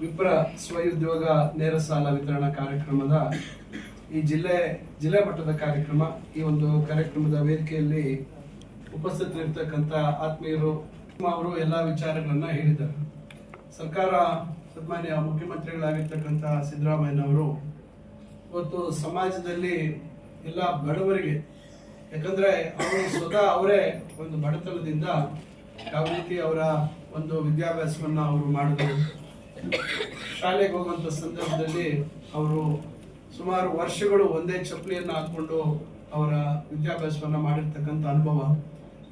ವಿಪ್ರ ಸ್ವಉದ್ಯೋಗ ನೇರ ಸಾಲ ವಿತರಣಾ ಕಾರ್ಯಕ್ರಮದ ಈ ಜಿಲ್ಲೆ, ಜಿಲ್ಲಾ ಮಟ್ಟದ ಕಾರ್ಯಕ್ರಮ, ಈ ಒಂದು ಕಾರ್ಯಕ್ರಮದ ವೇದಿಕೆಯಲ್ಲಿ ಉಪಸ್ಥಿತರಿರ್ತಕ್ಕಂಥ ಆತ್ಮೀಯರು ಅವರು ಎಲ್ಲ ವಿಚಾರಗಳನ್ನ ಹೇಳಿದ್ದಾರೆ ಸರ್ಕಾರ ಸನ್ಮಾನ್ಯ ಮುಖ್ಯಮಂತ್ರಿಗಳಾಗಿರ್ತಕ್ಕಂಥ ಸಿದ್ದರಾಮಯ್ಯನವರು ಇವತ್ತು ಸಮಾಜದಲ್ಲಿ ಎಲ್ಲ ಬಡವರಿಗೆ, ಯಾಕಂದ್ರೆ ಅವರು ಸ್ವತಃ ಅವರೇ ಒಂದು ಬಡತನದಿಂದ ಯಾವ ರೀತಿ ಅವರ ಒಂದು ವಿದ್ಯಾಭ್ಯಾಸವನ್ನು ಅವರು ಮಾಡಿದ್ರು. ಶಾಲೆಗೆ ಹೋಗುವಂಥ ಸಂದರ್ಭದಲ್ಲಿ ಅವರು ಸುಮಾರು ವರ್ಷಗಳು ಒಂದೇ ಚಪ್ಪಲಿಯನ್ನು ಹಾಕೊಂಡು ಅವರ ವಿದ್ಯಾಭ್ಯಾಸವನ್ನು ಮಾಡಿರ್ತಕ್ಕಂಥ ಅನುಭವ.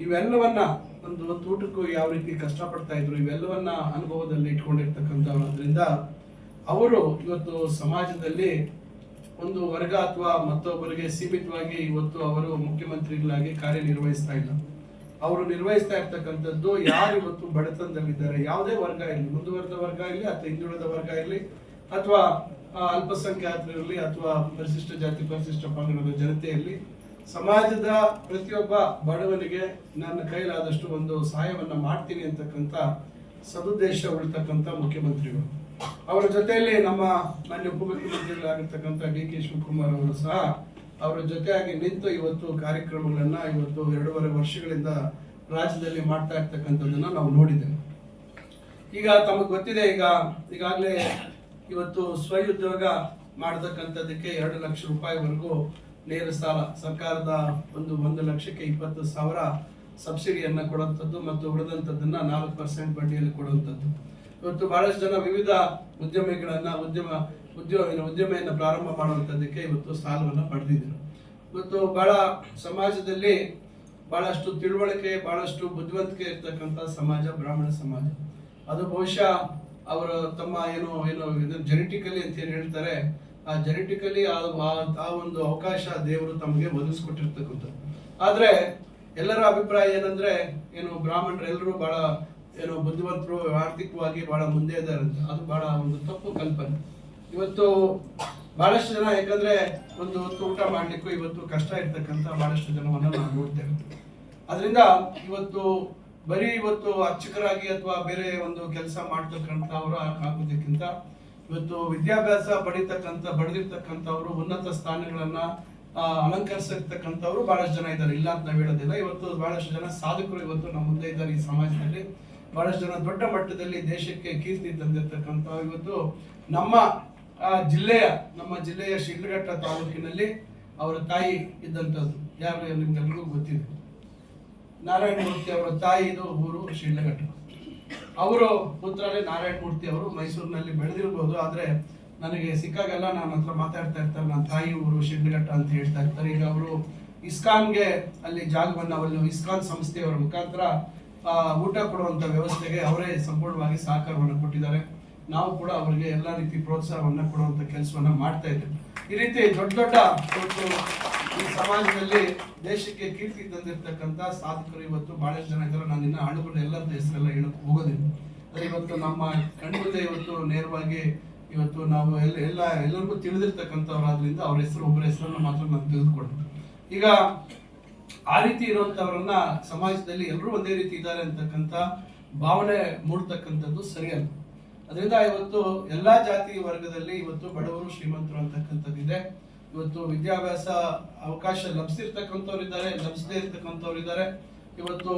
ಇವೆಲ್ಲವನ್ನ ಒಂದು ಒಂದು ಯಾವ ರೀತಿ ಕಷ್ಟಪಡ್ತಾ ಇದ್ರು, ಇವೆಲ್ಲವನ್ನ ಅನುಭವದಲ್ಲಿ ಇಟ್ಕೊಂಡಿರ್ತಕ್ಕಂಥವ್ರಿಂದ ಅವರು ಇವತ್ತು ಸಮಾಜದಲ್ಲಿ ಒಂದು ವರ್ಗ ಅಥವಾ ಮತ್ತೊಬ್ಬರಿಗೆ ಸೀಮಿತವಾಗಿ ಇವತ್ತು ಅವರು ಮುಖ್ಯಮಂತ್ರಿಗಳಾಗಿ ಕಾರ್ಯನಿರ್ವಹಿಸ್ತಾ ಇಲ್ಲ ಅವರು ನಿರ್ವಹಿಸ್ತಾ ಇರ್ತಕ್ಕಂಥದ್ದು ಯಾರು ಇವತ್ತು ಬಡತನದಲ್ಲಿದ್ದಾರೆ? ಯಾವುದೇ ವರ್ಗ ಇರಲಿ, ಮುಂದುವರೆದ ವರ್ಗ ಇರಲಿ ಅಥವಾ ಹಿಂದುಳಿದ ವರ್ಗ ಇರಲಿ ಅಥವಾ ಅಲ್ಪಸಂಖ್ಯಾತರಿರಲಿ ಅಥವಾ ಪರಿಶಿಷ್ಟ ಜಾತಿ, ಪರಿಶಿಷ್ಟ ಪಂಗಡದ ಜನತೆಯಲ್ಲಿ ಸಮಾಜದ ಪ್ರತಿಯೊಬ್ಬ ಬಡವನಿಗೆ ನನ್ನ ಕೈಲಾದಷ್ಟು ಒಂದು ಸಹಾಯವನ್ನು ಮಾಡ್ತೀನಿ ಅಂತಕ್ಕಂಥ ಸದುದ್ದೇಶ ಉಳಿತಕ್ಕಂಥ ಮುಖ್ಯಮಂತ್ರಿಗಳು. ಅವರ ಜೊತೆಯಲ್ಲಿ ನಮ್ಮ ಮಾನ್ಯ ಉಪಮುಖ್ಯಮಂತ್ರಿಗಳಾಗಿರ್ತಕ್ಕಂಥ ಡಿ ಕೆ ಶಿವಕುಮಾರ್ ಅವರು ಸಹ ಅವರ ಜೊತೆಯಾಗಿ ನಿಂತು ಇವತ್ತು ಕಾರ್ಯಕ್ರಮಗಳನ್ನ ಇವತ್ತು ಎರಡೂವರೆ ವರ್ಷಗಳಿಂದ ರಾಜ್ಯದಲ್ಲಿ ಮಾಡ್ತಾ ಇರ್ತಕ್ಕಂಥದ್ದನ್ನ ನಾವು ನೋಡಿದ್ದೇವೆ. ಈಗ ತಮಗೆ ಗೊತ್ತಿದೆ, ಈಗ ಈಗಾಗಲೇ ಇವತ್ತು ಸ್ವಉದ್ಯೋಗ ಮಾಡತಕ್ಕಂಥದ್ದಕ್ಕೆ ಎರಡು ಲಕ್ಷ ರೂಪಾಯಿವರೆಗೂ ನೇರ ಸಾಲ. ಸರ್ಕಾರದ ಒಂದು ಒಂದು ಲಕ್ಷಕ್ಕೆ ಇಪ್ಪತ್ತು ಸಾವಿರ ಸಬ್ಸಿಡಿಯನ್ನ ಕೊಡುವಂಥದ್ದು ಮತ್ತು ಉಳಿದಂಥದ್ದನ್ನ ನಾಲ್ಕು ಪರ್ಸೆಂಟ್ ಬಡ್ಡಿಯಲ್ಲಿ ಕೊಡುವಂಥದ್ದು. ಇವತ್ತು ಬಹಳಷ್ಟು ಜನ ವಿವಿಧ ಉದ್ಯಮಿಗಳನ್ನ, ಉದ್ಯಮ ಉದ್ಯೋಗ ಉದ್ಯಮೆಯನ್ನು ಪ್ರಾರಂಭ ಮಾಡುವಂಥದ್ದಕ್ಕೆ ಇವತ್ತು ಸಾಲವನ್ನು ಪಡೆದಿದ್ರು. ಇವತ್ತು ಬಹಳ ಸಮಾಜದಲ್ಲಿ ಬಹಳಷ್ಟು ತಿಳುವಳಿಕೆ, ಬಹಳಷ್ಟು ಬುದ್ಧಿವಂತಿಕೆ ಇರ್ತಕ್ಕಂಥ ಸಮಾಜ, ಬ್ರಾಹ್ಮಣ ಸಮಾಜ. ಅದು ಬಹುಶಃ ಅವರು ತಮ್ಮ ಏನು ಏನು ಜೆನೆಟಿಕಲಿ ಅಂತ ಏನು ಹೇಳ್ತಾರೆ, ಆ ಜೆನೆಟಿಕಲಿ ಆ ಒಂದು ಅವಕಾಶ ದೇವರು ತಮಗೆ ಒದಗಿಸ್ಕೊಟ್ಟಿರ್ತಕ್ಕಂಥದ್ದು. ಆದರೆ ಎಲ್ಲರ ಅಭಿಪ್ರಾಯ ಏನಂದ್ರೆ, ಏನು ಬ್ರಾಹ್ಮಣರು ಎಲ್ಲರೂ ಬಹಳ ಏನು ಬುದ್ಧಿವಂತರು, ಆರ್ಥಿಕವಾಗಿ ಬಹಳ ಮುಂದೆ ಇದ್ದಾರೆ ಅಂತ. ಅದು ಬಹಳ ಒಂದು ತಪ್ಪು ಕಲ್ಪನೆ. ಇವತ್ತು ಬಹಳಷ್ಟು ಜನ ಯಾಕಂದ್ರೆ ಒಂದು ತೂಕ ಮಾಡ್ಲಿಕ್ಕೂ ಇವತ್ತು ಕಷ್ಟ ಇರ್ತಕ್ಕಂಥ ಬಹಳಷ್ಟು ಜನವನ್ನು ನಾವು ನೋಡ್ತೇವೆ. ಅದರಿಂದ ಇವತ್ತು ಬರೀ ಇವತ್ತು ಅರ್ಚಕರಾಗಿ ಅಥವಾ ಬೇರೆ ಒಂದು ಕೆಲಸ ಮಾಡ್ತಕ್ಕಂಥವ್ರು ಆಗೋದಕ್ಕಿಂತ ಇವತ್ತು ವಿದ್ಯಾಭ್ಯಾಸ ಪಡಿತಕ್ಕಂಥ, ಬಡದಿರ್ತಕ್ಕಂಥವ್ರು ಉನ್ನತ ಸ್ಥಾನಗಳನ್ನ ಅಲಂಕರಿಸಿರ್ತಕ್ಕಂಥವ್ರು ಬಹಳಷ್ಟು ಜನ ಇದ್ದಾರೆ. ಇಲ್ಲ ಅಂತ ನಾವು ಹೇಳೋದಿಲ್ಲ. ಇವತ್ತು ಬಹಳಷ್ಟು ಜನ ಸಾಧಕರು ಇವತ್ತು ನಮ್ಮ ಮುಂದೆ ಇದ್ದಾರೆ ಈ ಸಮಾಜದಲ್ಲಿ. ಬಹಳಷ್ಟು ಜನ ದೊಡ್ಡ ಮಟ್ಟದಲ್ಲಿ ದೇಶಕ್ಕೆ ಕೀರ್ತಿ ತಂದಿರ್ತಕ್ಕಂಥ ಇವತ್ತು ನಮ್ಮ ಜಿಲ್ಲೆಯ ನಮ್ಮ ಜಿಲ್ಲೆಯ ಶಿಡ್ಲಘಟ್ಟ ತಾಲೂಕಿನಲ್ಲಿ ಅವರ ತಾಯಿ ಇದ್ದಂಥದ್ದು. ಯಾರು ನಿಮ್ಗೆಲ್ರಿಗೂ ಗೊತ್ತಿದೆ. ನಾರಾಯಣ ಮೂರ್ತಿ ಅವರ ತಾಯಿದು ಊರು ಶಿಡ್ಲಘಟ್ಟ. ಅವರು ಪುತ್ರನೇ ನಾರಾಯಣ ಮೂರ್ತಿ ಅವರು. ಮೈಸೂರಿನಲ್ಲಿ ಬೆಳೆದಿರ್ಬೋದು. ಆದರೆ ನನಗೆ ಸಿಕ್ಕಾಗೆಲ್ಲ ನನ್ನ ಹತ್ರ ಮಾತಾಡ್ತಾ ಇರ್ತಾರೆ. ನನ್ನ ತಾಯಿ ಊರು ಶಿಡ್ಲಘಟ್ಟ ಅಂತ ಹೇಳ್ತಾ ಇರ್ತಾರೆ. ಈಗ ಅವರು ಇಸ್ಕಾನ್ಗೆ ಅಲ್ಲಿ ಜಾಗವನ್ನು ಅವರು ಇಸ್ಕಾನ್ ಸಂಸ್ಥೆಯವರ ಮುಖಾಂತರ ಆ, ಊಟ ಕೊಡುವಂತ ವ್ಯವಸ್ಥೆಗೆ ಅವರೇ ಸಂಪೂರ್ಣವಾಗಿ ಸಹಕಾರವನ್ನು ಕೊಟ್ಟಿದ್ದಾರೆ. ನಾವು ಕೂಡ ಅವರಿಗೆ ಎಲ್ಲ ರೀತಿ ಪ್ರೋತ್ಸಾಹವನ್ನ ಕೊಡುವಂತ ಕೆಲಸವನ್ನ ಮಾಡ್ತಾ ಇದ್ದೇವೆ. ಈ ರೀತಿ ದೊಡ್ಡ ದೊಡ್ಡ ಈ ಸಮಾಜದಲ್ಲಿ ದೇಶಕ್ಕೆ ಕೀರ್ತಿ ತಂದಿರ್ತಕ್ಕಂಥ ಸಾಧಕರು ಇವತ್ತು ಬಹಳಷ್ಟು ಜನ ಇದ್ದಾರೆ ನಾನು ಇನ್ನ ಹಣ್ಣುಗಳು ಎಲ್ಲರ ಹೆಸರೆಲ್ಲ ಹೇಳಕ್ ಹೋಗೋದಿಲ್ಲ. ಇವತ್ತು ನಮ್ಮ ಕಣ್ಮುಂದೆ ಇವತ್ತು ನೇರವಾಗಿ ಇವತ್ತು ನಾವು ಎಲ್ಲ ಎಲ್ಲ ಎಲ್ಲರಿಗೂ ತಿಳಿದಿರ್ತಕ್ಕಂಥವ್ರಾದ್ರಿಂದ ಅವ್ರ ಹೆಸರು ಒಬ್ಬರ ಹೆಸರನ್ನು ಮಾತ್ರ ನಾನು ತಿಳಿದುಕೊಡ್ತೀನಿ ಈಗ ಆ ರೀತಿ ಇರುವಂತವರನ್ನ ಸಮಾಜದಲ್ಲಿ ಎಲ್ಲರೂ ಒಂದೇ ರೀತಿ ಇದ್ದಾರೆ ಅಂತಕ್ಕಂಥ ಭಾವನೆ ಮೂಡ್ತಕ್ಕಂಥದ್ದು ಸರಿಯಲ್ಲ. ಅದರಿಂದ ಇವತ್ತು ಎಲ್ಲಾ ಜಾತಿ ವರ್ಗದಲ್ಲಿ ಇವತ್ತು ಬಡವರು ಶ್ರೀಮಂತರು ಅಂತಕ್ಕಂಥದ್ದಿದೆ ಇವತ್ತು ವಿದ್ಯಾಭ್ಯಾಸ ಅವಕಾಶ ಲಭಿಸಿರ್ತಕ್ಕಂಥವ್ರು ಇದ್ದಾರೆ, ಲಭಿಸದೇ ಇರ್ತಕ್ಕಂಥವ್ರು ಇದ್ದಾರೆ. ಇವತ್ತು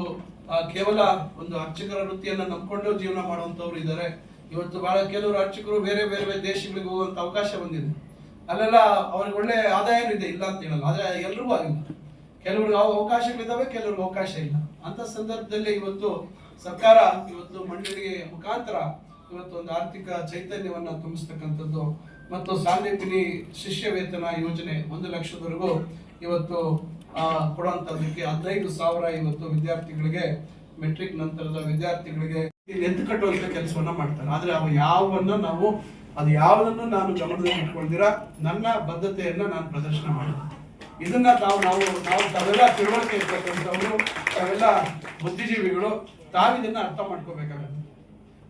ಕೇವಲ ಒಂದು ಅರ್ಚಕರ ವೃತ್ತಿಯನ್ನ ನಂಬಿಕೊಂಡು ಜೀವನ ಮಾಡುವಂಥವ್ರು ಇದ್ದಾರೆ. ಇವತ್ತು ಬಹಳ ಕೆಲವರು ಅರ್ಚಕರು ಬೇರೆ ಬೇರೆ ಬೇರೆ ದೇಶಗಳಿಗೆ ಹೋಗುವಂತ ಅವಕಾಶ ಬಂದಿದೆ. ಅಲ್ಲೆಲ್ಲ ಅವ್ರಿಗೆ ಒಳ್ಳೆ ಆದಾಯ ಇದೆ, ಇಲ್ಲ ಅಂತ ಹೇಳಲ್ಲ. ಆದರೆ ಎಲ್ರಿಗೂ ಆಗಿಲ್ಲ. ಕೆಲವ್ರಿಗೆ ಅವಕಾಶಗಳಿದ್ದಾವೆ ಕೆಲವ್ರಿಗೆ ಅವಕಾಶ ಇಲ್ಲ. ಅಂತ ಸಂದರ್ಭದಲ್ಲಿ ಇವತ್ತು ಸರ್ಕಾರ ಇವತ್ತು ಮಂಡಳಿಗೆ ಮುಖಾಂತರ ಇವತ್ತು ಒಂದು ಆರ್ಥಿಕ ಚೈತನ್ಯವನ್ನ ತುಂಬಿಸ್ತಕ್ಕಂಥದ್ದು ಮತ್ತು ಸಾಲಿಪಿನಿ ಶಿಷ್ಯ ವೇತನ ಯೋಜನೆ ಒಂದು ಲಕ್ಷದವರೆಗೂ ಇವತ್ತು ಕೊಡುವಂಥದ್ದಕ್ಕೆ ಹದಿನೈದು ಸಾವಿರ ಇವತ್ತು ವಿದ್ಯಾರ್ಥಿಗಳಿಗೆ ಮೆಟ್ರಿಕ್ ನಂತರದ ವಿದ್ಯಾರ್ಥಿಗಳಿಗೆ ಎದ್ದು ಕಟ್ಟುವಂತ ಕೆಲಸವನ್ನ ಮಾಡ್ತಾರೆ. ಆದ್ರೆ ಅವು ಯಾವನ್ನ ನಾವು, ಅದು ಯಾವುದನ್ನು ನಾನು ಗಮನದಲ್ಲಿ ಇಟ್ಕೊಳ್ದಿರಾ ನನ್ನ ಬದ್ಧತೆಯನ್ನ ನಾನು ಪ್ರದರ್ಶನ ಮಾಡಿದೆ. ಇದನ್ನ ನಾವು ನಾವು ನಾವು ತಾವೆಲ್ಲ ತಿಳುವಳಿಕೆ ಇರ್ತಕ್ಕಂಥವ್ರು, ತಾವೆಲ್ಲ ಬುದ್ಧಿಜೀವಿಗಳು, ತಾವಿದನ್ನ ಅರ್ಥ ಮಾಡ್ಕೋಬೇಕಾಗತ್ತೆ.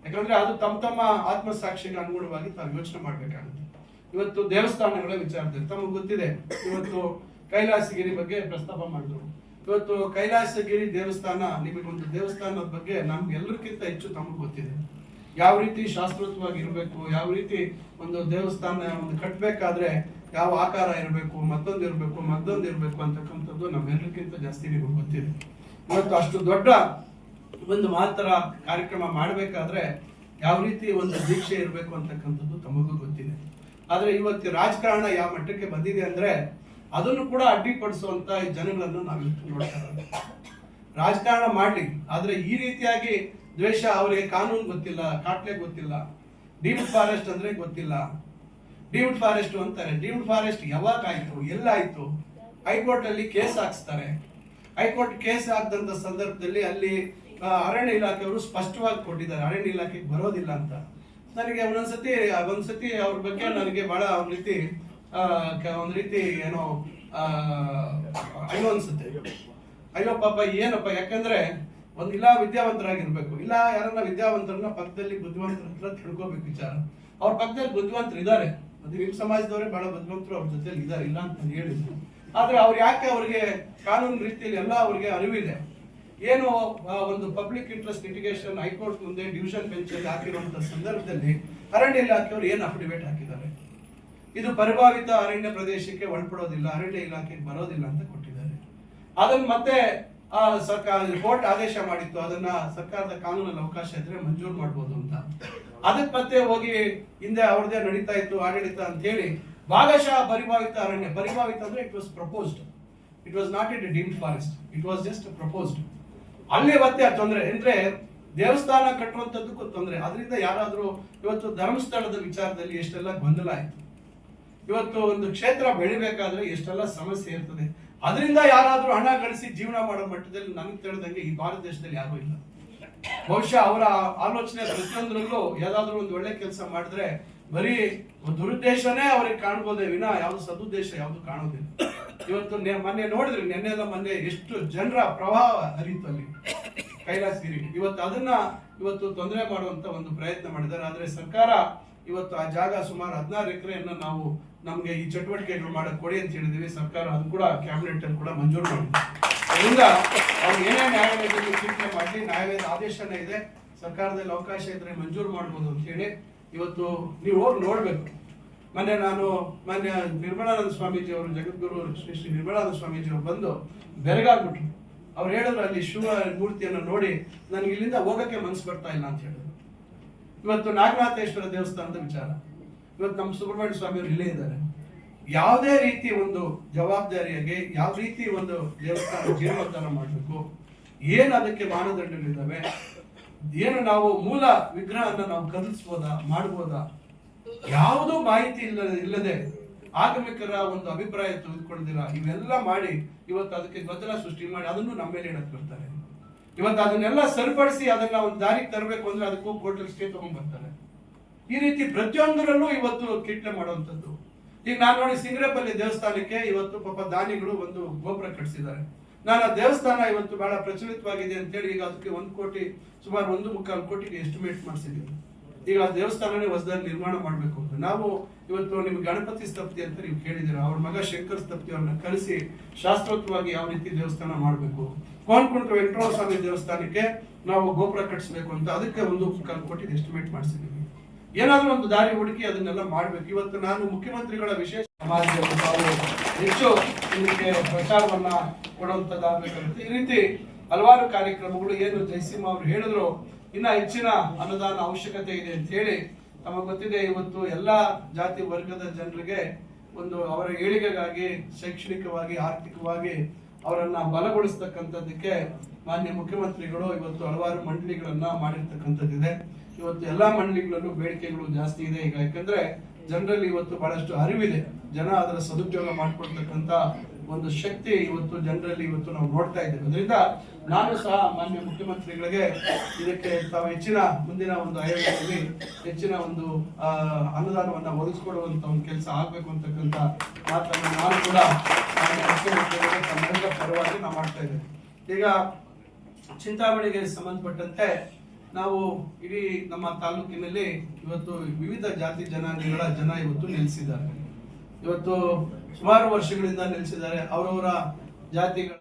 ಯಾಕಂದ್ರೆ ಅದು ತಮ್ಮ ತಮ್ಮ ಆತ್ಮಸಾಕ್ಷಿಗೆ ಅನುಗುಣವಾಗಿ ತಾವು ಯೋಚನೆ ಮಾಡ್ಬೇಕಾಗುತ್ತೆ. ಇವತ್ತು ದೇವಸ್ಥಾನಗಳ ವಿಚಾರದಲ್ಲಿ ತಮಗೆ ಗೊತ್ತಿದೆ, ಇವತ್ತು ಕೈಲಾಸಗಿರಿ ಬಗ್ಗೆ ಪ್ರಸ್ತಾಪ ಮಾಡಿದ್ರು. ಇವತ್ತು ಕೈಲಾಸಗಿರಿ ದೇವಸ್ಥಾನ ನಿಮಗೊಂದು ದೇವಸ್ಥಾನದ ಬಗ್ಗೆ ನಮ್ಗೆಲ್ಲರಿಗಿಂತ ಹೆಚ್ಚು ತಮಗೆ ಗೊತ್ತಿದೆ. ಯಾವ ರೀತಿ ಶಾಸ್ತ್ರೋತವಾಗಿ ಇರಬೇಕು, ಯಾವ ರೀತಿ ಒಂದು ದೇವಸ್ಥಾನ ಒಂದು ಕಟ್ಟಬೇಕಾದ್ರೆ ಯಾವ ಆಕಾರ ಇರಬೇಕು, ಮತ್ತೊಂದು ಇರಬೇಕು ಮತ್ತೊಂದು ಇರಬೇಕು ಅಂತಕ್ಕಂಥದ್ದು ನಮ್ಮೆಲ್ಲರಿಗಿಂತ ಜಾಸ್ತಿ ನಿಮಗೆ ಗೊತ್ತಿದೆ. ಇವತ್ತು ಅಷ್ಟು ದೊಡ್ಡ ಒಂದು ಮಾತ್ರ ಕಾರ್ಯಕ್ರಮ ಮಾಡಬೇಕಾದ್ರೆ ಯಾವ ರೀತಿ ಒಂದು ದೀಕ್ಷೆ ಇರಬೇಕು ಅಂತಕ್ಕಂಥದ್ದು ತಮಗೂ ಗೊತ್ತಿದೆ. ಆದರೆ ಇವತ್ತು ರಾಜಕಾರಣ ಯಾವ ಮಟ್ಟಕ್ಕೆ ಬಂದಿದೆ ಅಂದ್ರೆ ಅದನ್ನು ಕೂಡ ಅಡ್ಡಿಪಡಿಸುವಂತ ಈ ಜನಗಳನ್ನು ನಾವು ಇವತ್ತು ನೋಡ್ತಾ ರಾಜಕಾರಣ ಮಾಡಿ ಆದರೆ ಈ ರೀತಿಯಾಗಿ ದ್ವೇಷ, ಅವರಿಗೆ ಕಾನೂನು ಗೊತ್ತಿಲ್ಲ, ಕಾಟ್ಲೆ ಗೊತ್ತಿಲ್ಲ ಡೀಮ್ಡ್ ಫಾರೆಸ್ಟ್ ಅಂದ್ರೆ ಗೊತ್ತಿಲ್ಲ. ಡೀಮ್ಡ್ ಫಾರೆಸ್ಟ್ ಅಂತಾರೆ ಡೀಮ್ಡ್ ಫಾರೆಸ್ಟ್ ಯಾವಾಗ ಆಯ್ತು, ಎಲ್ಲಾಯ್ತು? ಹೈಕೋರ್ಟ್ ಅಲ್ಲಿ ಕೇಸ್ ಹಾಕ್ಸ್ತಾರೆ. ಹೈಕೋರ್ಟ್ ಕೇಸ್ ಹಾಕ್ದಂತ ಸಂದರ್ಭದಲ್ಲಿ ಅಲ್ಲಿ ಅರಣ್ಯ ಇಲಾಖೆಯವರು ಸ್ಪಷ್ಟವಾಗಿ ಕೊಟ್ಟಿದ್ದಾರೆ. ಅರಣ್ಯ ಇಲಾಖೆಗೆ ಬರೋದಿಲ್ಲ ಅಂತ. ನನಗೆ ಒಂದೊಂದ್ಸತಿ ಒಂದ್ಸತಿ ಅವ್ರ ಬಗ್ಗೆ ನನಗೆ ಬಹಳ ಒಂದ್ ರೀತಿ ಒಂದು ರೀತಿ ಏನೋ ಅಯ್ಯೋ ಅನ್ಸುತ್ತೆ. ಅಯ್ಯೋ ಪಾಪ, ಏನಪ್ಪ, ಯಾಕಂದ್ರೆ ಒಂದ್ ಇಲ್ಲ ವಿದ್ಯಾವಂತರಾಗಿರ್ಬೇಕು. ಇಲ್ಲ ಯಾರನ್ನ ವಿದ್ಯಾವಂತರನ್ನ ಪಕ್ಕದಲ್ಲಿ ಬುದ್ಧಿವಂತರ ಹತ್ರ ತಿಳ್ಕೋಬೇಕು ವಿಚಾರ. ಅವ್ರ ಪಕ್ಕದಲ್ಲಿ ಬುದ್ಧಿವಂತರು ಇದ್ದಾರೆ. ಅದು ನಿಮ್ ಸಮಾಜದವರೇ ಬಹಳ ಬುದ್ಧಿವಂತರು, ಅವ್ರ ಜೊತೆಲಿ ಇದ್ದಾರೆ. ಇಲ್ಲ ಅಂತ ಹೇಳಿದ್ರು ಆದ್ರೆ ಅವ್ರು ಯಾಕೆ ಅವ್ರಿಗೆ ಕಾನೂನು ರೀತಿಯಲ್ಲಿ ಎಲ್ಲ ಅವ್ರಿಗೆ ಅರಿವಿದೆ? ಏನು ಒಂದು public interest litigation high court ಮುಂದೆ ಡಿವಿಷನ್ ಬೆಂಚ್ ಅಲ್ಲಿ ಹಾಕಿರುವಂತಹ ಸಂದರ್ಭದಲ್ಲಿ ಅರಣ್ಯ ಇಲಾಖೆಯವರು ಏನು ಅಫಿಡವಿಟ್ ಹಾಕಿದ್ದಾರೆ? ಇದು ಪರಿಭಾವಿತ ಅರಣ್ಯ ಪ್ರದೇಶಕ್ಕೆ ಒಳಪಡೋದಿಲ್ಲ, ಅರಣ್ಯ ಇಲಾಖೆಗೆ ಬರೋದಿಲ್ಲ ಅಂತ ಕೊಟ್ಟಿದ್ದಾರೆ. ಅದನ್ನ ಮತ್ತೆ, ಆ, ಸರ್ಕಾರ ಕೋರ್ಟ್ ಆದೇಶ ಮಾಡಿತ್ತು, ಅದನ್ನ ಸರ್ಕಾರದ ಕಾನೂನಲ್ಲಿ ಅವಕಾಶ ಇದ್ರೆ ಮಂಜೂರು ಮಾಡ್ಬೋದು ಅಂತ. ಅದಕ್ಕೆ ಮತ್ತೆ ಹೋಗಿ ಹಿಂದೆ ಅವ್ರದೇ ನಡೀತಾ ಇತ್ತು ಆಡಳಿತ ಅಂತ ಹೇಳಿ ಭಾಗಶಃ ಪರಿಭಾವಿತ ಅರಣ್ಯ, ಪರಿಭಾವಿತ ಅಂದ್ರೆ it was proposed it was not it deem forest it was just proposed ಅಲ್ಲಿ ಮತ್ತೆ ತೊಂದರೆ. ಅಂದ್ರೆ ದೇವಸ್ಥಾನ ಕಟ್ಟುವಂಥದ್ದಕ್ಕೂ ತೊಂದರೆ. ಅದರಿಂದ ಯಾರಾದ್ರೂ ಇವತ್ತು ಧರ್ಮಸ್ಥಳದ ವಿಚಾರದಲ್ಲಿ ಎಷ್ಟೆಲ್ಲ ಗೊಂದಲ ಆಯ್ತು. ಇವತ್ತು ಒಂದು ಕ್ಷೇತ್ರ ಬೆಳಿಬೇಕಾದ್ರೆ ಎಷ್ಟೆಲ್ಲ ಸಮಸ್ಯೆ ಇರ್ತದೆ. ಅದರಿಂದ ಯಾರಾದ್ರೂ ಹಣ ಗಳಿಸಿ ಜೀವನ ಮಾಡೋ ಮಟ್ಟದಲ್ಲಿ ನನಗೆ ತಿಳಿದಂಗೆ ಈ ಭಾರತ ದೇಶದಲ್ಲಿ ಯಾರೂ ಇಲ್ಲ. ಬಹುಶಃ ಅವರ ಆಲೋಚನೆ ಪ್ರತಿಯೊಂದರಲ್ಲೂ ಯಾವ್ದಾದ್ರು ಒಂದು ಒಳ್ಳೆ ಕೆಲಸ ಮಾಡಿದ್ರೆ ಬರೀ ದುರುದ್ದೇಶನೇ ಅವ್ರಿಗೆ ಕಾಣ್ಬೋದೇ ವಿನ ಯಾವ್ದು ಸದುದ್ದೇಶ, ಯಾವುದು ಕಾಣೋದಿಲ್ಲ. ಇವತ್ತು ಮೊನ್ನೆ ನೋಡಿದ್ರಿ ನೆನ್ನೆಲ್ಲ ಮೊನ್ನೆ ಎಷ್ಟು ಜನರ ಪ್ರವಾಹ ಹರಿತು ಅಲ್ಲಿ. ಕೈಲಾಸಗಿರಿ. ಇವತ್ತು ಅದನ್ನ ಇವತ್ತು ತೊಂದರೆ ಮಾಡುವಂತ ಒಂದು ಪ್ರಯತ್ನ ಮಾಡಿದ್ದಾರೆ. ಆದ್ರೆ ಸರ್ಕಾರ ಇವತ್ತು ಆ ಜಾಗ ಸುಮಾರು ಹದಿನಾರು ಎಕರೆಯನ್ನು ನಾವು ನಮ್ಗೆ ಈ ಚಟುವಟಿಕೆಗಳು ಮಾಡಕ್ ಕೊಡಿ ಅಂತ ಹೇಳಿದೀವಿ ಸರ್ಕಾರ ಅದು ಕೂಡ ಕ್ಯಾಬಿನೆಟ್ ಅಲ್ಲಿ ಕೂಡ ಮಂಜೂರು ಮಾಡಿದೆ. ಅವ್ರು ಏನೇ ನ್ಯಾಯಾಲಯದಲ್ಲಿ ಚಿಂತನೆ ಮಾಡಿ ನ್ಯಾಯಾಲಯದ ಆದೇಶನೇ ಇದೆ. ಸರ್ಕಾರದಲ್ಲಿ ಅವಕಾಶ ಇದ್ರೆ ಮಂಜೂರು ಮಾಡ್ಬೋದು ಅಂತ ಹೇಳಿ ಇವತ್ತು ನೀವು ಹೋಗಿ ನೋಡ್ಬೇಕು. ಮೊನ್ನೆ ನಾನು ಮಾನ್ಯ ನಿರ್ಮಲಾನಂದ ಸ್ವಾಮೀಜಿ ಅವರು ಜಗದ್ಗುರು ಶ್ರೀ ಶ್ರೀ ನಿರ್ಮಲಾನಂದ ಸ್ವಾಮೀಜಿ ಅವರು ಬಂದು ಬೆರಗಾಗ್ಬಿಟ್ರು. ಅವ್ರು ಹೇಳಿದ್ರು ಅಲ್ಲಿ ಶಿವ ಮೂರ್ತಿಯನ್ನು ನೋಡಿ ನನಗೆ ಇಲ್ಲಿಂದ ಹೋಗಕ್ಕೆ ಮನಸ್ಸು ಬರ್ತಾ ಇಲ್ಲ ಅಂತ ಹೇಳಿದ್ರು. ಇವತ್ತು ನಾಗನಾಥೇಶ್ವರ ದೇವಸ್ಥಾನದ ವಿಚಾರ. ಇವತ್ತು ನಮ್ಮ ಸುಬ್ರಹ್ಮಣ್ಯ ಸ್ವಾಮಿ ಅವರು ಇಲ್ಲೇ ಇದ್ದಾರೆ. ಯಾವುದೇ ರೀತಿ ಒಂದು ಜವಾಬ್ದಾರಿಯಾಗಿ, ಯಾವ ರೀತಿ ಒಂದು ದೇವಸ್ಥಾನ ಜೀರ್ಣೋದ್ಧಾರ ಮಾಡಬೇಕು, ಏನು ಅದಕ್ಕೆ ಮಾನದಂಡಗಳಿದ್ದಾವೆ, ಏನು ನಾವು ಮೂಲ ವಿಗ್ರಹನ ನಾವು ಕದಲಿಸ್ಬೋದಾ ಮಾಡ್ಬೋದಾ ಯಾವುದೂ ಮಾಹಿತಿ ಇಲ್ಲ ಇಲ್ಲದೆ ಆಗಮಿಕರ ಒಂದು ಅಭಿಪ್ರಾಯ ತೆಗೆದುಕೊಳ್ಳದಿರ ಇವೆಲ್ಲ ಮಾಡಿ ಇವತ್ತು ಅದಕ್ಕೆ ಗೊತ್ತಲ ಸೃಷ್ಟಿ ಮಾಡಿ ಅದನ್ನು ನಮ್ಮ ಮೇಲೆ ಇಡಕ್ ಬರ್ತಾರೆ. ಇವತ್ತು ಅದನ್ನೆಲ್ಲ ಸರಿಪಡಿಸಿ ಅದನ್ನ ಒಂದು ದಾರಿಗೆ ತರಬೇಕು ಅಂದ್ರೆ ಅದಕ್ಕೂ ಕೋರ್ಟಲ್ ಸ್ಟೇ ತಗೊಂಡ್ಬರ್ತಾರೆ. ಈ ರೀತಿ ಪ್ರತಿಯೊಂದರಲ್ಲೂ ಇವತ್ತು ಕಿಟ್ಲೆ ಮಾಡುವಂಥದ್ದು. ಈಗ ನಾನು ನೋಡಿ ಸಿಂಗ್ರೇಪಲ್ಲಿ ದೇವಸ್ಥಾನಕ್ಕೆ ಇವತ್ತು ಪಾಪ ದಾನಿಗಳು ಒಂದು ಗೋಪುರ ಕಟ್ಟಿಸಿದ್ದಾರೆ. ನಾನು ಆ ದೇವಸ್ಥಾನ ಇವತ್ತು ಬಹಳ ಪ್ರಚಲಿತವಾಗಿದೆ ಅಂತೇಳಿ ಈಗ ಅದಕ್ಕೆ ಒಂದು ಕೋಟಿ, ಸುಮಾರು ಒಂದು ಮುಕ್ಕಾಲು ಕೋಟಿಗೆ ಎಸ್ಟಿಮೇಟ್ ಮಾಡಿಸಿದ್ದೀವಿ ಈಗ ಆ ದೇವಸ್ಥಾನನೇ ಹೊಸದಾಗಿ ನಿರ್ಮಾಣ ಮಾಡಬೇಕು ಅಂತ. ನಾವು ಇವತ್ತು ನಿಮ್ಗೆ ಗಣಪತಿ ಸ್ಥಪ್ತಿ ಅಂತ ನೀವು ಕೇಳಿದ್ದೀರಾ, ಅವ್ರ ಮಗ ಶಂಕರ್ ಸ್ಥಪ್ತಿ ಅವ್ರನ್ನ ಕರೆಸಿ ಶಾಸ್ತ್ರೋಕ್ತವಾಗಿ ಯಾವ ರೀತಿ ದೇವಸ್ಥಾನ ಮಾಡಬೇಕು. ಕೋನ್ಕುಂಟ್ರ ವೆಂಕಟರಮಣ ಸ್ವಾಮಿ ದೇವಸ್ಥಾನಕ್ಕೆ ನಾವು ಗೋಪುರ ಕಟ್ಟಿಸ್ಬೇಕು ಅಂತ ಅದಕ್ಕೆ ಒಂದು ಕಲ್ ಕೊಟ್ಟಿದ್ದು ಎಸ್ಟಿಮೇಟ್ ಮಾಡಿಸಿದ್ದೀವಿ. ಏನಾದ್ರೂ ಒಂದು ದಾರಿ ಹುಡುಕಿ ಅದನ್ನೆಲ್ಲ ಮಾಡ್ಬೇಕು. ಇವತ್ತು ನಾನು ಮುಖ್ಯಮಂತ್ರಿಗಳ ವಿಶೇಷ ಸಮಾಜದಲ್ಲಿ ಹೆಚ್ಚು ಇದಕ್ಕೆ ಪ್ರಚಾರವನ್ನ ಕೊಡುವಂತದ್ದಾಗಬೇಕಾಗುತ್ತೆ ಈ ರೀತಿ ಹಲವಾರು ಕಾರ್ಯಕ್ರಮಗಳು ಏನು ಜಯಸಿಂಹ ಅವರು ಹೇಳಿದ್ರು, ಇನ್ನ ಹೆಚ್ಚಿನ ಅನುದಾನ ಅವಶ್ಯಕತೆ ಇದೆ ಅಂತ ಹೇಳಿ, ತಮಗೆ ಗೊತ್ತಿದೆ ಇವತ್ತು ಎಲ್ಲಾ ಜಾತಿ ವರ್ಗದ ಜನರಿಗೆ ಒಂದು ಅವರ ಏಳಿಗೆಗಾಗಿ, ಶೈಕ್ಷಣಿಕವಾಗಿ, ಆರ್ಥಿಕವಾಗಿ ಅವರನ್ನ ಬಲಗೊಳಿಸ್ತಕ್ಕಂಥದ್ದಕ್ಕೆ ಮಾನ್ಯ ಮುಖ್ಯಮಂತ್ರಿಗಳು ಇವತ್ತು ಹಲವಾರು ಮಂಡಳಿಗಳನ್ನ ಮಾಡಿರ್ತಕ್ಕಂಥದ್ದಿದೆ. ಇವತ್ತು ಎಲ್ಲಾ ಮಂಡಳಿಗಳಲ್ಲೂ ಬೇಡಿಕೆಗಳು ಜಾಸ್ತಿ ಇದೆ. ಈಗ ಯಾಕಂದ್ರೆ, ಜನರಲ್ಲಿ ಇವತ್ತು ಬಹಳಷ್ಟು ಅರಿವಿದೆ. ಜನ ಅದರ ಸದುಪಯೋಗ ಮಾಡ್ಕೊಳ್ತಕ್ಕಂತ ಒಂದು ಶಕ್ತಿ ಇವತ್ತು ಜನರಲ್ಲಿ ಇವತ್ತು ನಾವು ನೋಡ್ತಾ ಇದ್ದೇವೆ. ಅದರಿಂದ ನಾನು ಸಹ ಮಾನ್ಯ ಮುಖ್ಯಮಂತ್ರಿಗಳಿಗೆ ಇದಕ್ಕೆ ತಾವು ಹೆಚ್ಚಿನ ಮುಂದಿನ ಒಂದು ಆಯೋಗದಲ್ಲಿ ಹೆಚ್ಚಿನ ಒಂದು ಅನುದಾನವನ್ನು ಒದಗಿಸ್ಕೊಡುವಂತ ಒಂದು ಕೆಲಸ ಆಗಬೇಕು ಅಂತಕ್ಕಂಥ ಮಾತನ್ನು ನಾನು ಕೂಡ ಮುಖ್ಯಮಂತ್ರಿಗಳಿಗೆ ತಮ್ಮೆಲ್ಲರ ಪರವಾಗಿ ನಾವು ಮಾಡ್ತಾ ಇದ್ದೇವೆ ಈಗ ಚಿಂತಾಮಣಿಗೆ ಸಂಬಂಧಪಟ್ಟಂತೆ ನಾವು ಇಡೀ ನಮ್ಮ ತಾಲೂಕಿನಲ್ಲಿ ಇವತ್ತು ವಿವಿಧ ಜಾತಿ ಜನಾಂಗಗಳ ಜನ ಇವತ್ತು ನೆಲೆಸಿದ್ದಾರೆ. ಇವತ್ತು ಸುಮಾರು ವರ್ಷಗಳಿಂದ ನೆಲೆಸಿದ್ದಾರೆ ಅವರವರ ಜಾತಿಗಳ